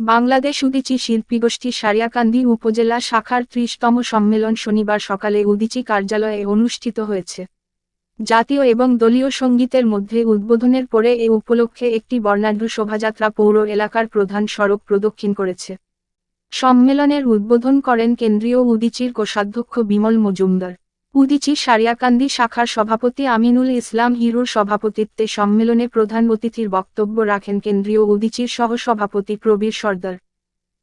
বাংলাদেশ উদিচি শিল্পীগোষ্ঠী সারিয়াকান্দি উপজেলা শাখার ত্রিশতম সম্মেলন শনিবার সকালে উদিচি কার্যালয়ে অনুষ্ঠিত হয়েছে। জাতীয় এবং দলীয় সঙ্গীতের মধ্যে উদ্বোধনের পরে এ উপলক্ষে একটি বর্ণাঢ্য শোভাযাত্রা পৌর এলাকার প্রধান সড়ক প্রদক্ষিণ করেছে। সম্মেলনের উদ্বোধন করেন কেন্দ্রীয় উদিচির কোষাধ্যক্ষ বিমল মজুমদার। উদিচি সারিয়াকান্দি শাখার সভাপতি আমিনুল ইসলাম হিরুর সভাপতিত্বে সম্মেলনে প্রধান অতিথির বক্তব্য রাখেন কেন্দ্রীয় উদিচির সহসভাপতি প্রবীর সর্দার।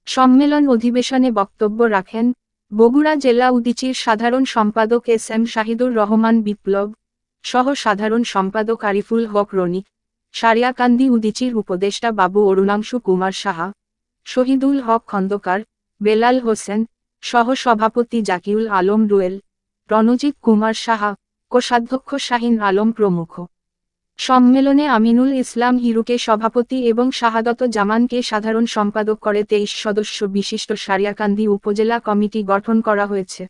সম্মেলন অধিবেশনে বক্তব্য রাখেন বগুড়া জেলা উদিচির সাধারণ সম্পাদক এস এম শাহিদুর রহমান বিপ্লব সহ সাধারণ সম্পাদক আরিফুল হক রনি সারিয়াকান্দি উদিচির উপদেষ্টা বাবু অরুণাংশু কুমার সাহা, শহীদুল হক খন্দকার, বেলাল হোসেন সহ সভাপতি জাকিউল আলম রুয়েল রণজিৎ কুমার সাহা, কোষাধ্যক্ষ শাহিন আলম প্রমুখ। সম্মেলনে আমিনুল ইসলাম হিরুকে সভাপতি এবং শাহাদত জামানকে সাধারণ সম্পাদক করে তেইশ সদস্য বিশিষ্ট সারিয়াকান্দি উপজেলা কমিটি গঠন করা হয়েছে।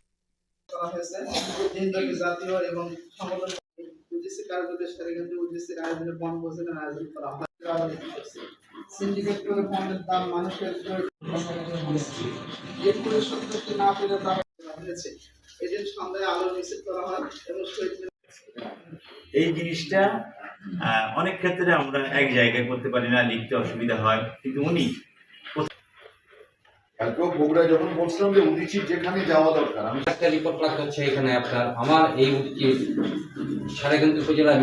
হয় সন্ধ্যায় আলো মিছিল করা হয় এবং এই জিনিসটা আহ, অনেক ক্ষেত্রে আমরা এক জায়গায় করতে পারি না লিখতে অসুবিধা হয় কিন্তু উনি কালকেও বগুড়া যখন বলছিলাম যে উদিচির যেখানে যাওয়া দরকার আমি একটা রিপোর্ট রাখতে হচ্ছে এখানে আপনার আমার এই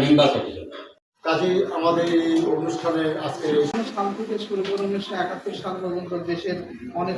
মেম্বার কাজে আমাদের এই অনুষ্ঠানে আজকে সাল থেকে শুরু করে উনিশশো একাত্তর সাল পর্যন্ত দেশের অনেক